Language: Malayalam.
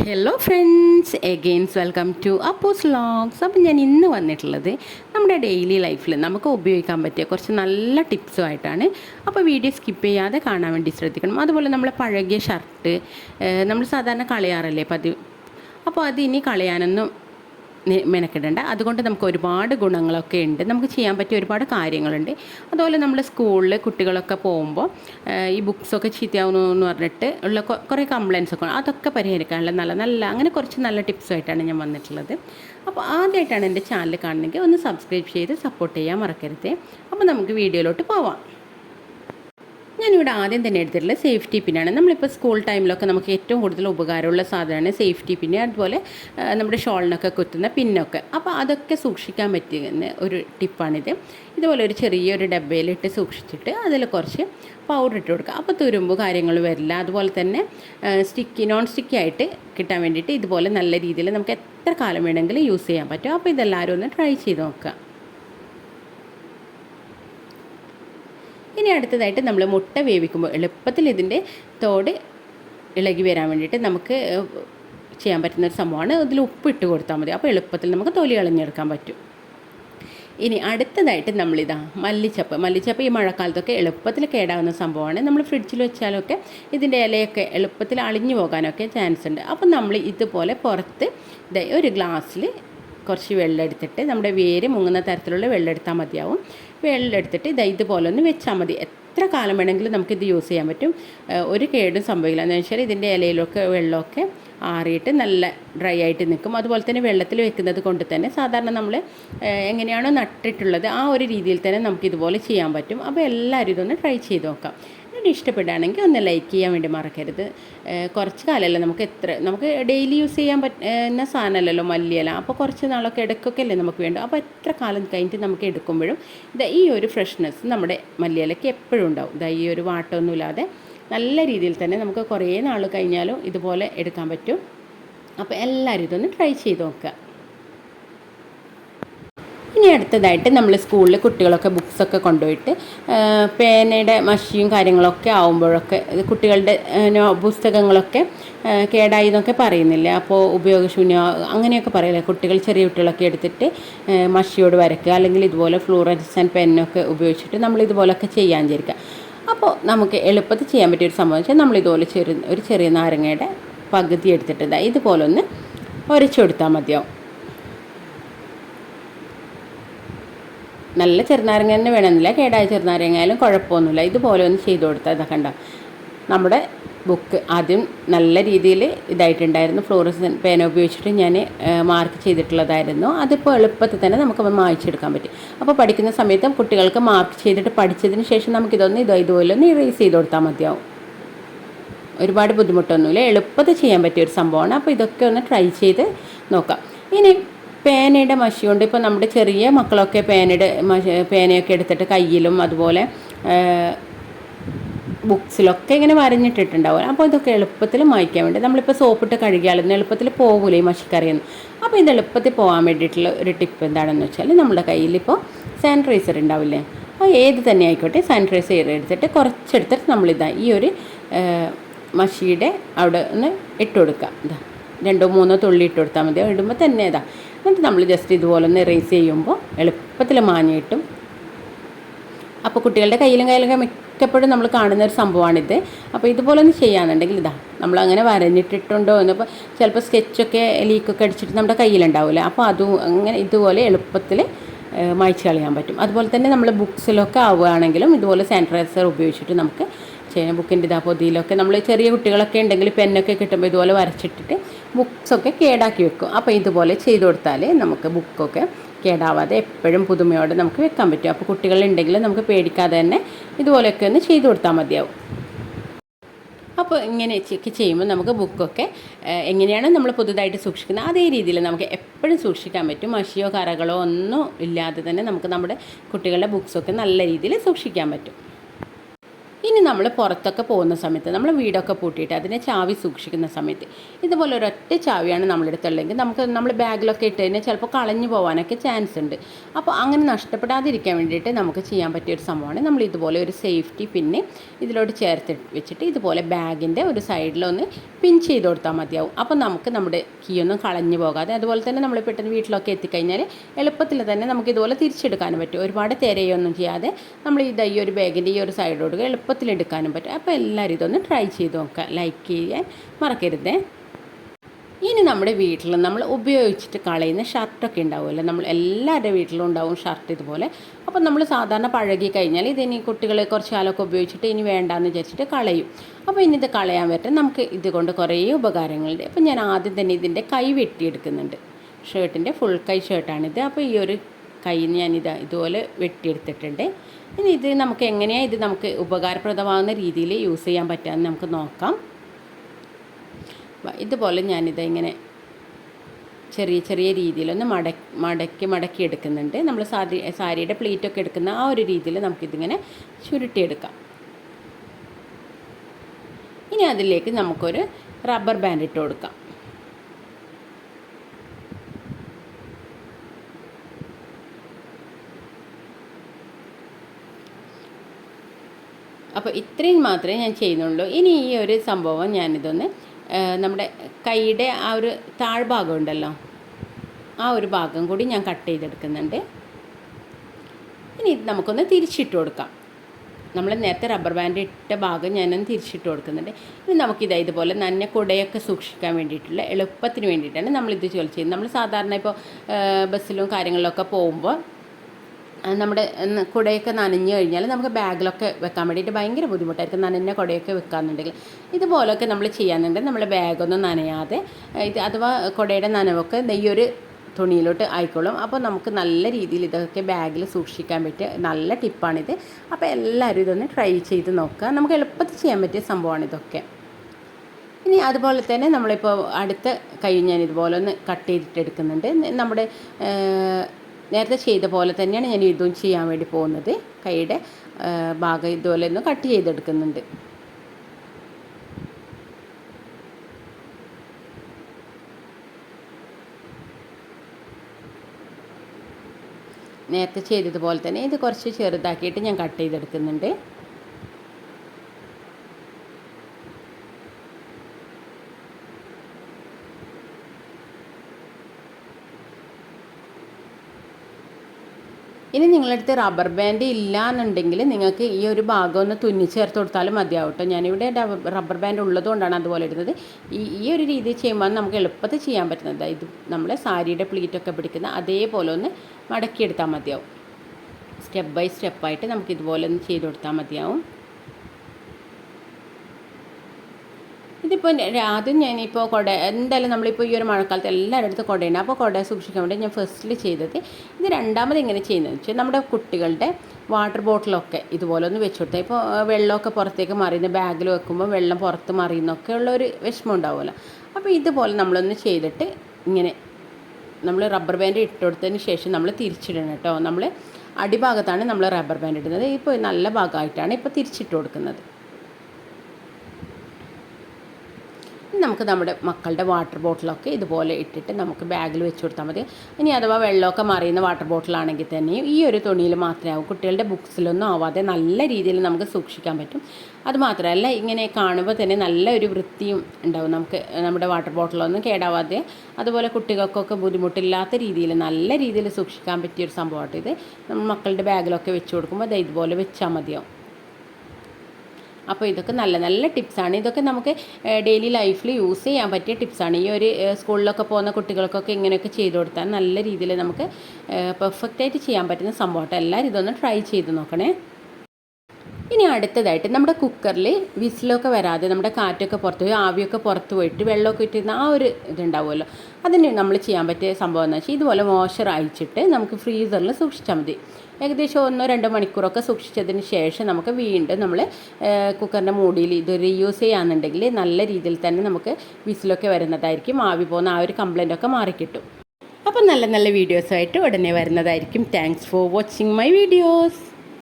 Hello friends again welcome to അപ്പോസ് logs അപ്പം ഞാൻ ഇന്ന് വന്നിട്ടുള്ളത് നമ്മുടെ ഡെയിലി ലൈഫിൽ നമുക്ക് ഉപയോഗിക്കാൻ പറ്റിയ കുറച്ച് നല്ല ടിപ്സുമായിട്ടാണ് അപ്പോൾ വീഡിയോ സ്കിപ്പ് ചെയ്യാതെ കാണാൻ വേണ്ടി ശ്രദ്ധിക്കണം. അതുപോലെ നമ്മളെ പഴകിയ ഷർട്ട് നമ്മൾ സാധാരണ കളയാറല്ലേ പതിവ്. അപ്പോൾ അത് ഇനി കളയാനൊന്നും മെനക്കെടേണ്ട. അതുകൊണ്ട് നമുക്ക് ഒരുപാട് ഗുണങ്ങളൊക്കെ ഉണ്ട്. നമുക്ക് ചെയ്യാൻ പറ്റിയ ഒരുപാട് കാര്യങ്ങളുണ്ട്. അതുപോലെ നമ്മൾ സ്കൂളിൽ കുട്ടികളൊക്കെ പോകുമ്പോൾ ഈ ബുക്സൊക്കെ ചീത്തയാവുന്നു എന്ന് പറഞ്ഞിട്ട് ഉള്ള കുറേ കംപ്ലയിൻസ് ഒക്കെ. അതൊക്കെ പരിഹരിക്കാനുള്ള നല്ല നല്ല അങ്ങനെ കുറച്ച് നല്ല ടിപ്സുമായിട്ടാണ് ഞാൻ വന്നിട്ടുള്ളത്. അപ്പോൾ ആദ്യമായിട്ടാണ് എന്റെ ചാനൽ കാണുന്നെങ്കിൽ ഒന്ന് സബ്സ്ക്രൈബ് ചെയ്ത് സപ്പോർട്ട് ചെയ്യാൻ മറക്കരുത്. അപ്പോൾ നമുക്ക് വീഡിയോയിലോട്ട് പോവാം. ഞാനിവിടെ ആദ്യം തന്നെ എടുത്തിട്ടുള്ള സേഫ്റ്റി പിന്നാണ് നമ്മളിപ്പോൾ സ്കൂൾ ടൈമിലൊക്കെ നമുക്ക് ഏറ്റവും കൂടുതൽ ഉപകാരമുള്ള സാധനമാണ് സേഫ്റ്റി പിന്നെ അതുപോലെ നമ്മുടെ ഷോളിനൊക്കെ കുത്തുന്ന പിന്നൊക്കെ. അപ്പോൾ അതൊക്കെ സൂക്ഷിക്കാൻ പറ്റുന്ന ഒരു ടിപ്പാണിത് ഇതുപോലെ ഒരു ചെറിയൊരു ഡബ്ബയിലിട്ട് സൂക്ഷിച്ചിട്ട് അതിൽ കുറച്ച് പൗഡർ ഇട്ട് കൊടുക്കുക. അപ്പോൾ തുരുമ്പ് കാര്യങ്ങൾ വരില്ല. അതുപോലെ തന്നെ സ്റ്റിക്കി നോൺ സ്റ്റിക്കി ആയിട്ട് കിട്ടാൻ വേണ്ടിയിട്ട് ഇതുപോലെ നല്ല രീതിയിൽ നമുക്ക് എത്ര കാലം വേണമെങ്കിലും യൂസ് ചെയ്യാൻ പറ്റും. അപ്പോൾ ഇതെല്ലാവരും ഒന്ന് ട്രൈ ചെയ്ത് നോക്കുക. ഇനി അടുത്തതായിട്ട് നമ്മൾ മുട്ട വേവിക്കുമ്പോൾ എളുപ്പത്തിൽ ഇതിന്റെ തോട് ഇളകി വരാൻ വേണ്ടിയിട്ട് നമുക്ക് ചെയ്യാൻ പറ്റുന്ന ഒരു സംഭവമാണ്. ഇതിൽ ഉപ്പ് ഇട്ട് കൊടുത്താൽ മതി. അപ്പോൾ എളുപ്പത്തിൽ നമുക്ക് തൊലി കളഞ്ഞെടുക്കാൻ പറ്റും. ഇനി അടുത്തതായിട്ട് നമ്മളിതാ മല്ലിച്ചപ്പ്. മല്ലിച്ചപ്പ് ഈ മഴക്കാലത്തൊക്കെ എളുപ്പത്തിൽ കേടാവുന്ന സംഭവമാണ്. നമ്മൾ ഫ്രിഡ്ജിൽ വെച്ചാലൊക്കെ ഇതിന്റെ ഇലയൊക്കെ എളുപ്പത്തിൽ അളിഞ്ഞു പോകാനൊക്കെ ചാൻസ് ഉണ്ട്. അപ്പം നമ്മൾ ഇതുപോലെ പുറത്ത് ഒരു ഗ്ലാസ്സിൽ കുറച്ച് വെള്ളം എടുത്തിട്ട് നമ്മുടെ വേര് മുങ്ങുന്ന തരത്തിലുള്ള വെള്ളം എടുത്താൽ മതിയാവും. വെള്ളം എടുത്തിട്ട് ഇതാ ഇതുപോലെ ഒന്ന് വെച്ചാൽ മതി. എത്ര കാലം വേണമെങ്കിലും നമുക്കിത് യൂസ് ചെയ്യാൻ പറ്റും. ഒരു കേടും സംഭവിക്കില്ല. എന്ന് വെച്ചാൽ ഇതിന്റെ ഇലയിലൊക്കെ വെള്ളമൊക്കെ ആറിയിട്ട് നല്ല ഡ്രൈ ആയിട്ട് നിൽക്കും. അതുപോലെ തന്നെ വെള്ളത്തിൽ വെക്കുന്നത് കൊണ്ട് തന്നെ സാധാരണ നമ്മൾ എങ്ങനെയാണോ നട്ടിട്ടുള്ളത് ആ ഒരു രീതിയിൽ തന്നെ നമുക്ക് ഇതുപോലെ ചെയ്യാൻ പറ്റും. അപ്പോൾ എല്ലാവരും ഇതൊന്ന് ട്രൈ ചെയ്ത് നോക്കാം. എന്നിട്ട് ഇഷ്ടപ്പെടുകയാണെങ്കിൽ ഒന്ന് ലൈക്ക് ചെയ്യാൻ വേണ്ടി മറക്കരുത്. കുറച്ച് കാലമല്ല നമുക്ക് എത്ര നമുക്ക് ഡെയിലി യൂസ് ചെയ്യാൻ പറ്റുന്ന സാധനമല്ലല്ലോ മല്ലിയില. അപ്പോൾ കുറച്ച് നാളൊക്കെ ഇടയ്ക്കൊക്കെ അല്ലേ നമുക്ക് വേണ്ടു. അപ്പോൾ എത്ര കാലം കഴിഞ്ഞിട്ട് നമുക്ക് എടുക്കുമ്പോഴും ഇതാ ഈ ഒരു ഫ്രഷ്നെസ് നമ്മുടെ മല്ലിയലയ്ക്ക് എപ്പോഴും ഉണ്ടാവും. ഇതാ ഈ ഒരു വാട്ടമൊന്നുമില്ലാതെ നല്ല രീതിയിൽ തന്നെ നമുക്ക് കുറേ നാൾ കഴിഞ്ഞാലും ഇതുപോലെ എടുക്കാൻ പറ്റും. അപ്പോൾ എല്ലാവരും ഇതൊന്ന് ട്രൈ ചെയ്ത് നോക്കുക. ഇനി അടുത്തതായിട്ട് നമ്മൾ സ്കൂളിൽ കുട്ടികളൊക്കെ ബുക്സൊക്കെ കൊണ്ടുപോയിട്ട് പേനയുടെ മഷിയും കാര്യങ്ങളൊക്കെ ആവുമ്പോഴൊക്കെ കുട്ടികളുടെ പുസ്തകങ്ങളൊക്കെ കേടായി എന്നൊക്കെ പറയുന്നില്ല? അപ്പോൾ ഉപയോഗശൂന്യ അങ്ങനെയൊക്കെ പറയില്ലേ? കുട്ടികൾ ചെറിയ കുട്ടികളൊക്കെ എടുത്തിട്ട് മഷിയോട് വരയ്ക്കുക അല്ലെങ്കിൽ ഇതുപോലെ ഫ്ലൂറൻസ് ആൻഡ് പെന്നൊക്കെ ഉപയോഗിച്ചിട്ട് നമ്മൾ ഇതുപോലൊക്കെ ചെയ്യാൻ വിചാരിക്കുക. അപ്പോൾ നമുക്ക് എളുപ്പത്തിൽ ചെയ്യാൻ പറ്റിയ ഒരു സംഭവം വെച്ചാൽ നമ്മൾ ഇതുപോലെ ചെറിയ ഒരു ചെറിയ നാരങ്ങയുടെ പകുതി എടുത്തിട്ട് ഇതുപോലൊന്ന് ഉരച്ചു കൊടുത്താൽ മതിയാവും. നല്ല ചെറുനാരങ്ങ തന്നെ വേണമെന്നില്ല. കേടായ ചെറുനാരങ്ങയായാലും കുഴപ്പമൊന്നുമില്ല. ഇതുപോലെ ഒന്ന് ചെയ്ത് കൊടുത്താൽ ഇതൊക്കെ ഉണ്ടാവും നമ്മുടെ ബുക്ക് ആദ്യം നല്ല രീതിയിൽ ഇതായിട്ടുണ്ടായിരുന്നു. ഫ്ലോറസൻ പേന ഉപയോഗിച്ചിട്ട് ഞാൻ മാർക്ക് ചെയ്തിട്ടുള്ളതായിരുന്നു. അതിപ്പോൾ എളുപ്പത്തിൽ തന്നെ നമുക്ക് മായ്ച്ചെടുക്കാൻ പറ്റും. അപ്പോൾ പഠിക്കുന്ന സമയത്ത് കുട്ടികൾക്ക് മാർക്ക് ചെയ്തിട്ട് പഠിച്ചതിന് ശേഷം നമുക്കിതൊന്ന് ഇതോ ഇതുപോലെ ഒന്ന് ഇറേസ് ചെയ്ത് കൊടുത്താൽ മതിയാവും. ഒരുപാട് ബുദ്ധിമുട്ടൊന്നുമില്ല. എളുപ്പത്തിൽ ചെയ്യാൻ പറ്റിയ ഒരു സംഭവമാണ്. അപ്പോൾ ഇതൊക്കെ ഒന്ന് ട്രൈ ചെയ്ത് നോക്കാം. ഇനി പേനയുടെ മഷി കൊണ്ട് ഇപ്പോൾ നമ്മുടെ ചെറിയ മക്കളൊക്കെ പേനയുടെ മഷി പേനയൊക്കെ എടുത്തിട്ട് കയ്യിലും അതുപോലെ ബുക്സിലൊക്കെ ഇങ്ങനെ വരഞ്ഞിട്ടിട്ടുണ്ടാവും. അപ്പോൾ ഇതൊക്കെ എളുപ്പത്തിൽ മായ്ക്കാൻ വേണ്ടി നമ്മളിപ്പോൾ സോപ്പിട്ട് കഴുകിയാലൊന്നും എളുപ്പത്തിൽ പോകില്ല ഈ മഷിക്കറിയൊന്നും. അപ്പോൾ ഇത് എളുപ്പത്തിൽ പോകാൻ വേണ്ടിയിട്ടുള്ള ഒരു ടിപ്പ് എന്താണെന്ന് വെച്ചാൽ നമ്മുടെ കയ്യിലിപ്പോൾ സാനിറ്റൈസർ ഉണ്ടാവില്ലേ? അപ്പോൾ ഏത് തന്നെ ആയിക്കോട്ടെ സാനിറ്റൈസർ എടുത്തിട്ട് കുറച്ചെടുത്തിട്ട് നമ്മളിതാ ഈ ഒരു മഷിയുടെ അവിടെ ഒന്ന് ഇട്ട് കൊടുക്കാം ഇതാ രണ്ടോ മൂന്നോ തുള്ളി ഇട്ട് കൊടുത്താൽ മതി. ഇടുമ്പോൾ തന്നെ ഇതാ എന്നിട്ട് നമ്മൾ ജസ്റ്റ് ഇതുപോലെ ഒന്ന് ഇറേസ് ചെയ്യുമ്പോൾ എളുപ്പത്തിൽ മാഞ്ഞിട്ടും അപ്പോൾ കുട്ടികളുടെ കയ്യിലും കയ്യിലൊക്കെ മിക്കപ്പോഴും നമ്മൾ കാണുന്ന ഒരു സംഭവമാണിത്. അപ്പോൾ ഇതുപോലെ ഒന്ന് ചെയ്യാന്നുണ്ടെങ്കിൽ ഇതാ നമ്മൾ അങ്ങനെ വരഞ്ഞിട്ടിട്ടുണ്ടോ എന്നപ്പോൾ ചിലപ്പോൾ സ്കെച്ചൊക്കെ ലീക്കൊക്കെ അടിച്ചിട്ട് നമ്മുടെ കയ്യിലുണ്ടാവില്ല. അപ്പോൾ അതും അങ്ങനെ ഇതുപോലെ എളുപ്പത്തിൽ മായ്ച്ച് കളയാൻ പറ്റും. അതുപോലെ തന്നെ നമ്മൾ ബുക്സിലൊക്കെ ആവുകയാണെങ്കിലും ഇതുപോലെ സാനിറ്റൈസർ ഉപയോഗിച്ചിട്ട് നമുക്ക് ചെയ്യാം. ബുക്കിന്റെ ഇതാ പൊതിയിലൊക്കെ നമ്മൾ ചെറിയ കുട്ടികളൊക്കെ ഉണ്ടെങ്കിൽ പെന്നൊക്കെ കിട്ടുമ്പോൾ ഇതുപോലെ വരച്ചിട്ടിട്ട് ബുക്സൊക്കെ കേടാക്കി വെക്കും. അപ്പോൾ ഇതുപോലെ ചെയ്തു കൊടുത്താൽ നമുക്ക് ബുക്കൊക്കെ കേടാവാതെ എപ്പോഴും പുതുമയോടെ നമുക്ക് വെക്കാൻ പറ്റും. അപ്പോൾ കുട്ടികളുണ്ടെങ്കിൽ നമുക്ക് പേടിക്കാതെ തന്നെ ഇതുപോലെയൊക്കെ ഒന്ന് ചെയ്തു കൊടുത്താൽ മതിയാവും. അപ്പോൾ ഇങ്ങനെ ചെക്ക് ചെയ്യുമ്പോൾ നമുക്ക് ബുക്കൊക്കെ എങ്ങനെയാണ് നമ്മൾ പുതുതായിട്ട് സൂക്ഷിക്കുന്നത്? അതേ രീതിയിൽ നമുക്ക് എപ്പോഴും സൂക്ഷിക്കാൻ പറ്റും. മഷിയോ കറകളോ ഒന്നും ഇല്ലാതെ തന്നെ നമുക്ക് നമ്മുടെ കുട്ടികളുടെ ബുക്സൊക്കെ നല്ല രീതിയിൽ സൂക്ഷിക്കാൻ പറ്റും. ഇനി നമ്മൾ പുറത്തൊക്കെ പോകുന്ന സമയത്ത് നമ്മൾ വീടൊക്കെ പൂട്ടിയിട്ട് അതിനെ ചാവി സൂക്ഷിക്കുന്ന സമയത്ത് ഇതുപോലെ ഒരൊറ്റ ചാവിയാണ് നമ്മളെടുത്തുള്ളതെങ്കിൽ നമുക്ക് നമ്മൾ ബാഗിലൊക്കെ ഇട്ട് കഴിഞ്ഞാൽ ചിലപ്പോൾ കളഞ്ഞു പോകാനൊക്കെ ചാൻസ് ഉണ്ട്. അപ്പോൾ അങ്ങനെ നഷ്ടപ്പെടാതിരിക്കാൻ വേണ്ടിയിട്ട് നമുക്ക് ചെയ്യാൻ പറ്റിയ ഒരു സംഭവമാണ്. നമ്മൾ ഇതുപോലെ ഒരു സേഫ്റ്റി പിന്നെ ഇതിലോട്ട് ചേർത്ത് വെച്ചിട്ട് ഇതുപോലെ ബാഗിന്റെ ഒരു സൈഡിലൊന്ന് പിൻ ചെയ്ത് കൊടുത്താൽ മതിയാവും. അപ്പോൾ നമുക്ക് നമ്മുടെ കീ ഒന്നും കളഞ്ഞു പോകാതെ അതുപോലെ തന്നെ നമ്മൾ പെട്ടെന്ന് വീട്ടിലൊക്കെ എത്തിക്കഴിഞ്ഞാൽ എളുപ്പത്തിൽ തന്നെ നമുക്ക് ഇതുപോലെ തിരിച്ചെടുക്കാനും പറ്റും. ഒരുപാട് തിരയൊന്നും ചെയ്യാതെ നമ്മൾ ഇത് ഈ ഒരു ബാഗിന്റെ ഈ ഒരു സൈഡിലോട്ട് എളുപ്പത്തിൽ എടുക്കാനും പറ്റും. അപ്പോൾ എല്ലാവരും ഇതൊന്ന് ട്രൈ ചെയ്ത് നോക്കുക. ലൈക്ക് ചെയ്യാൻ മറക്കരുതേ. ഇനി നമ്മുടെ വീട്ടിൽ നമ്മൾ ഉപയോഗിച്ചിട്ട് കളയുന്ന ഷർട്ടൊക്കെ ഉണ്ടാവുമല്ലോ. നമ്മൾ എല്ലാവരുടെ വീട്ടിലും ഉണ്ടാവും ഷർട്ട് ഇതുപോലെ. അപ്പോൾ നമ്മൾ സാധാരണ പഴകി കഴിഞ്ഞാൽ ഇതിനി കുട്ടികളെ കുറച്ച് കാലമൊക്കെ ഉപയോഗിച്ചിട്ട് ഇനി വേണ്ടാന്ന് വിചാരിച്ചിട്ട് കളയും. അപ്പോൾ ഇനി ഇത് കളയാൻ പറ്റും നമുക്ക് ഇതുകൊണ്ട് കുറേ ഉപകാരങ്ങളുണ്ട്. അപ്പോൾ ഞാൻ ആദ്യം തന്നെ ഇതിന്റെ കൈ വെട്ടിയെടുക്കുന്നുണ്ട്. ഷർട്ടിന്റെ ഫുൾ കൈ ഷർട്ടാണിത് അപ്പോൾ ഈ ഒരു കൈ ഞാനിത് ഇതുപോലെ വെട്ടിയെടുത്തിട്ടുണ്ട്. ഇനി ഇത് നമുക്ക് എങ്ങനെയാണ് ഇത് നമുക്ക് ഉപകാരപ്രദമാകുന്ന രീതിയിൽ യൂസ് ചെയ്യാൻ പറ്റാമെന്ന് നമുക്ക് നോക്കാം. ഇതുപോലെ ഞാനിത് ഇങ്ങനെ ചെറിയ ചെറിയ രീതിയിലൊന്ന് മട മടക്കി മടക്കി എടുക്കുന്നുണ്ട്. നമ്മൾ സാരി സാരിയുടെ പ്ലീറ്റൊക്കെ എടുക്കുന്ന ആ ഒരു രീതിയിൽ നമുക്കിതിങ്ങനെ ചുരുട്ടിയെടുക്കാം. ഇനി അതിലേക്ക് നമുക്കൊരു റബ്ബർ ബാൻഡ് ഇട്ട് കൊടുക്കാം. അപ്പോൾ ഇത്രയും മാത്രമേ ഞാൻ ചെയ്യുന്നുള്ളൂ. ഇനി ഈ ഒരു സംഭവം ഞാനിതൊന്ന് നമ്മുടെ കൈയുടെ ആ ഒരു താഴ്ഭാഗം ഉണ്ടല്ലോ ആ ഒരു ഭാഗം കൂടി ഞാൻ കട്ട് ചെയ്തെടുക്കുന്നുണ്ട്. ഇനി നമുക്കൊന്ന് തിരിച്ചിട്ട് കൊടുക്കാം. നമ്മൾ നേരത്തെ റബ്ബർ ബാൻഡ് ഇട്ട ഭാഗം ഞാനൊന്ന് തിരിച്ചിട്ട് കൊടുക്കുന്നുണ്ട്. ഇനി നമുക്കിത് ഇതുപോലെ നന്നെ കുടയൊക്കെ സൂക്ഷിക്കാൻ വേണ്ടിയിട്ടുള്ള എളുപ്പത്തിന് വേണ്ടിയിട്ടാണ് നമ്മളിത് ജോലി ചെയ്യുന്നത്. നമ്മൾ സാധാരണ ഇപ്പോൾ ബസ്സിലും കാര്യങ്ങളിലൊക്കെ പോകുമ്പോൾ നമ്മുടെ കുടയൊക്കെ നനഞ്ഞു കഴിഞ്ഞാൽ നമുക്ക് ബാഗിലൊക്കെ വെക്കാൻ വേണ്ടിയിട്ട് ഭയങ്കര ബുദ്ധിമുട്ടായിരിക്കും. നനഞ്ഞ കുടയൊക്കെ വെക്കാന്നുണ്ടെങ്കിൽ. ഇതുപോലൊക്കെ നമ്മൾ ചെയ്യാനുണ്ട് നമ്മുടെ ബാഗൊന്നും നനയാതെ ഇത് അഥവാ കുടയുടെ നനവൊക്കെ നെയ്യൊരു തുണിയിലോട്ട് ആയിക്കോളും. അപ്പോൾ നമുക്ക് നല്ല രീതിയിൽ ഇതൊക്കെ ബാഗിൽ സൂക്ഷിക്കാൻ പറ്റിയ നല്ല ടിപ്പാണിത്. അപ്പോൾ എല്ലാവരും ഇതൊന്ന് ട്രൈ ചെയ്ത് നോക്കുക. നമുക്ക് എളുപ്പത്തിൽ ചെയ്യാൻ പറ്റിയ സംഭവമാണ് ഇതൊക്കെ. ഇനി അതുപോലെ തന്നെ നമ്മളിപ്പോൾ അടുത്ത കൈ ഞാൻ ഇതുപോലെ ഒന്ന് കട്ട് ചെയ്തിട്ട് എടുക്കുന്നുണ്ട് നമ്മുടെ നേരത്തെ ചെയ്ത പോലെ തന്നെയാണ് ഞാൻ ഇതും ചെയ്യാൻ വേണ്ടി പോകുന്നത്. കൈയുടെ ഭാഗം ഇതുപോലെ ഒന്ന് കട്ട് ചെയ്തെടുക്കുന്നുണ്ട്. നേരത്തെ ചെയ്തതുപോലെ തന്നെ ഇത് കുറച്ച് ചെറുതാക്കിയിട്ട് ഞാൻ കട്ട് ചെയ്തെടുക്കുന്നുണ്ട്. ഇനി നിങ്ങളടുത്ത് റബ്ബർ ബാൻഡ് ഇല്ല എന്നുണ്ടെങ്കിൽ നിങ്ങൾക്ക് ഈ ഒരു ഭാഗം ഒന്ന് തുന്നി ചേർത്ത് കൊടുത്താലും മതിയാവട്ടോ. ഞാനിവിടെ റബ്ബർ ബാൻഡ് ഉള്ളതുകൊണ്ടാണ് അതുപോലെ ഇടുന്നത്. ഈ ഈ ഒരു രീതി ചെയ്യുമ്പോൾ നമുക്ക് എളുപ്പത്തിൽ ചെയ്യാൻ പറ്റുന്നത്. ഇത് നമ്മളെ സാരിയുടെ പ്ലീറ്റൊക്കെ പിടിക്കുന്ന അതേപോലെ ഒന്ന് മടക്കിയെടുത്താൽ മതിയാവും. സ്റ്റെപ്പ് ബൈ സ്റ്റെപ്പായിട്ട് നമുക്ക് ഇതുപോലെ ഒന്ന് ചെയ്ത് കൊടുത്താൽ മതിയാവും. ഇതിപ്പോൾ ആദ്യം ഞാനിപ്പോൾ കുട എന്തായാലും നമ്മളിപ്പോൾ ഈ ഒരു മഴക്കാലത്ത് എല്ലാവരുടെ അടുത്ത് കുടയുണ്ട് അപ്പോൾ കുട സൂക്ഷിക്കാൻ വേണ്ടി ഞാൻ ഫസ്റ്റിൽ ചെയ്തത് ഇത് രണ്ടാമത് ഇങ്ങനെ ചെയ്യുന്നത് വെച്ചാൽ നമ്മുടെ കുട്ടികളുടെ വാട്ടർ ബോട്ടിലൊക്കെ ഇതുപോലെ ഒന്ന് വെച്ച് കൊടുത്താൽ ഇപ്പോൾ വെള്ളമൊക്കെ പുറത്തേക്ക് മറിയുന്ന ബാഗിൽ വെക്കുമ്പോൾ വെള്ളം പുറത്ത് മറിയുന്നൊക്കെ ഉള്ള ഒരു വിഷമം ഉണ്ടാവുമല്ലോ. അപ്പോൾ ഇതുപോലെ നമ്മളൊന്ന് ചെയ്തിട്ട് ഇങ്ങനെ നമ്മൾ റബ്ബർ ബാൻഡ് ഇട്ട് കൊടുത്തതിന് ശേഷം നമ്മൾ തിരിച്ചിടണം കേട്ടോ. നമ്മൾ അടിഭാഗത്താണ് നമ്മൾ റബ്ബർ ബാൻഡ് ഇടുന്നത്. ഇപ്പോൾ നല്ല ഭാഗമായിട്ടാണ് ഇപ്പോൾ തിരിച്ചിട്ട് കൊടുക്കുന്നത്. നമുക്ക് നമ്മുടെ മക്കളുടെ വാട്ടർ ബോട്ടിലൊക്കെ ഇതുപോലെ ഇട്ടിട്ട് നമുക്ക് ബാഗിൽ വെച്ച് കൊടുത്താൽ മതി. ഇനി അഥവാ വെള്ളമൊക്കെ മറിയുന്ന വാട്ടർ ബോട്ടിലാണെങ്കിൽ തന്നെയും ഈ ഒരു തുണിയിൽ മാത്രമേ ആവും. കുട്ടികളുടെ ബുക്സിലൊന്നും ആവാതെ നല്ല രീതിയിൽ നമുക്ക് സൂക്ഷിക്കാൻ പറ്റും. അതുമാത്രമല്ല ഇങ്ങനെ കാണുമ്പോൾ തന്നെ നല്ല ഒരു വൃത്തിയും ഉണ്ടാവും. നമുക്ക് നമ്മുടെ വാട്ടർ ബോട്ടിലൊന്നും കേടാവാതെ. അതുപോലെ കുട്ടികൾക്കൊക്കെ ബുദ്ധിമുട്ടില്ലാത്ത രീതിയിൽ നല്ല രീതിയിൽ സൂക്ഷിക്കാൻ പറ്റിയൊരു സംഭവമായിട്ട് ഇത്. മക്കളുടെ ബാഗിലൊക്കെ വെച്ച് കൊടുക്കുമ്പോൾ അത് ഇതുപോലെ വെച്ചാൽ മതിയാവും. അപ്പോൾ ഇതൊക്കെ നല്ല നല്ല ടിപ്സാണ്. ഇതൊക്കെ നമുക്ക് ഡെയിലി ലൈഫിൽ യൂസ് ചെയ്യാൻ പറ്റിയ ടിപ്സാണ്. ഈ ഒരു സ്കൂളിലൊക്കെ പോകുന്ന കുട്ടികൾക്കൊക്കെ ഇങ്ങനെയൊക്കെ ചെയ്ത് കൊടുത്താൽ നല്ല രീതിയിൽ നമുക്ക് പെർഫെക്റ്റായിട്ട് ചെയ്യാൻ പറ്റുന്ന സംഭവമായിട്ട് എല്ലാവരും ഇതൊന്ന് ട്രൈ ചെയ്ത് നോക്കണേ. ഇനി അടുത്തതായിട്ട് നമ്മുടെ കുക്കറിൽ വിസിലൊക്കെ വരാതെ നമ്മുടെ കാറ്റൊക്കെ പുറത്ത് പോയി ആവിയൊക്കെ പുറത്ത് പോയിട്ട് വെള്ളമൊക്കെ ഇട്ടിരുന്ന ആ ഒരു ഇതുണ്ടാവുമല്ലോ. അതിന് നമ്മൾ ചെയ്യാൻ പറ്റിയ സംഭവം എന്ന് വെച്ചാൽ ഇതുപോലെ വാഷർ അയച്ചിട്ട് നമുക്ക് ഫ്രീസറിൽ സൂക്ഷിച്ചാൽ മതി. ഏകദേശം ഒന്നോ രണ്ടോ മണിക്കൂറൊക്കെ സൂക്ഷിച്ചതിന് ശേഷം നമുക്ക് വീണ്ടും നമ്മൾ കുക്കറിന്റെ മൂടിയിൽ ഇത് റീയൂസ് ചെയ്യാന്നുണ്ടെങ്കിൽ നല്ല രീതിയിൽ തന്നെ നമുക്ക് വിസിലൊക്കെ വരുന്നതായിരിക്കും ആവി പോകുന്ന ആ ഒരു കംപ്ലൈന്റൊക്കെ മാറിക്കിട്ടും. അപ്പം നല്ല നല്ല വീഡിയോസായിട്ട് ഉടനെ വരുന്നതായിരിക്കും. Thanks for watching my videos